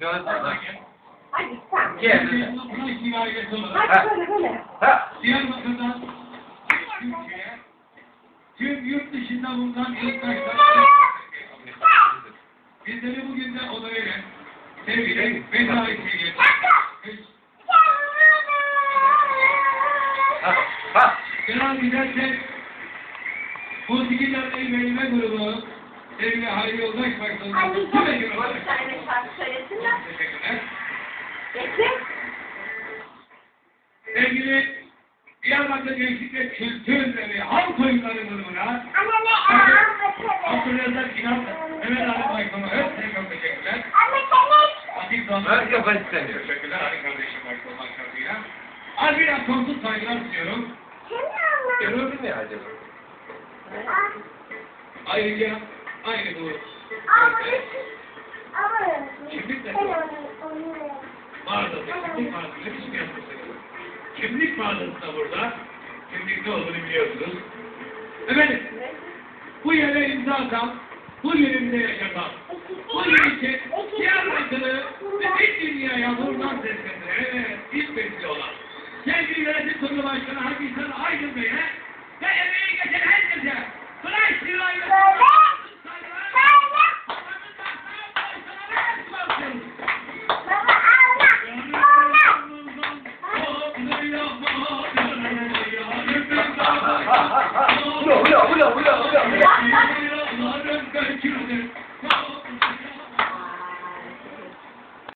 Ne oldu? Hadi sen. Gel. Hadi böyle böyle. Ha. Diyarbakır'dan Türkiye'ye tüm yurt dışında bulunan yurttaşlar bizleri bugün de eden sevgili Ha. Ha. Genel Musiki Derneği Velime Grubu Hayri Yoldaş Başkanı Hadi tüm bir tane şarkı söylesinler. teşekkürler. Bekle. Sevgili Diyarbakır Gençlik ve Kültür ve Halk Oyunları grubuna Anne ne? Abdülrezzak İnan, Mehmet Ali Baykan'a hepsine çok teşekkürler. Atik Doğan. Ben kafa istemiyorum. Teşekkürler Ali kardeşim başta olmak şartıyla. Az biraz sonsuz saygılar sunuyorum. Görürdün ya acaba? Ayrıca Aynı bu. Kimlik de mağazada, kimlik mağazasında hiçbir yapması Kimlik mağazasında burada, kimlik ne olduğunu biliyorsunuz. Efendim, bu yere imza atan, bu yerimde yaşamak, bu yer için yargısını ve bir dünyaya buradan seslendirerek ilk besli olan, sevgili yönetim kurulu başkanı Hakkı İhsan Aydın Bey'e ve emeği geçen herkese Ha, ha, ha.